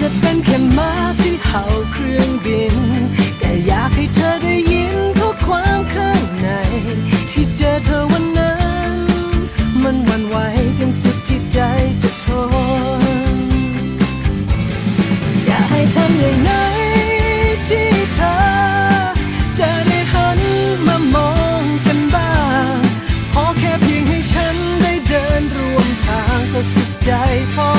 จะเป็นแค่มาที่เห่าเครื่องบิน แต่อยากให้เธอได้ยินข้อความข้างใน ที่เจอเธอวันนั้น มันวันไหวจนสุดที่ใจจะทนจะให้ทำอย่างไรที่เธอ จะได้หันมามองกันบ้างขอแค่เพียงให้ฉันได้เดินร่วมทางก็สุขใจพอ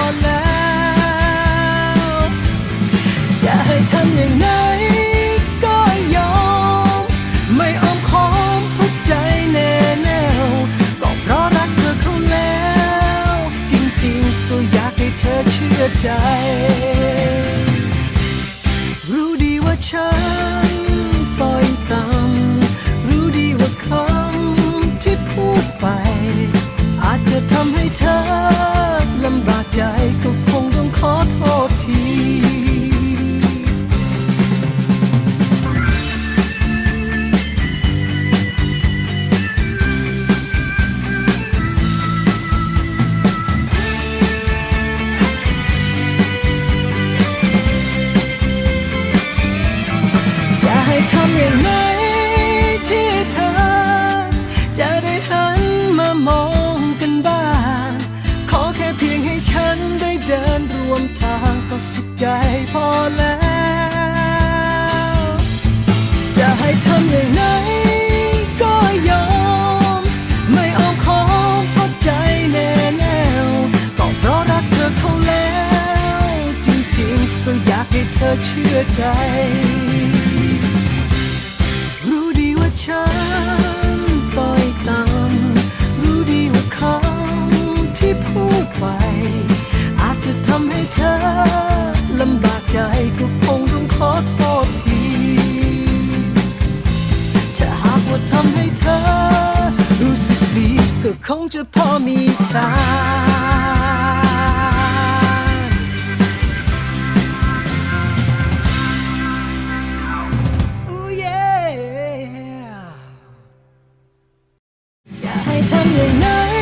ใจ รู้ดีว่าฉันต่อยต่ำรู้ดีว่าคำที่พูดไป อาจจะทำให้เธอ ทำอย่างไรที่เธอ จะได้หันมามองกันบ้าง ขอแค่เพียงให้ฉันได้เดินร่วมทางก็สุขใจพอแล้ว จะให้ทำอย่างไรก็ยอม ไม่เอาของเพราใจแน่แน่ก็เพราะรักเธอเขาแล้ว จริงๆ ก็อยากให้เธอเชื่อใจ ฉันต่อยต่ำรู้ดีว่าคำที่พูดไป อาจจะทำให้เธอลำบากใจก็คงต้องขอโทษทีถ้าหากว่าทำให้เธอ รู้สึกดีก็คงจะพอมีทาง time to know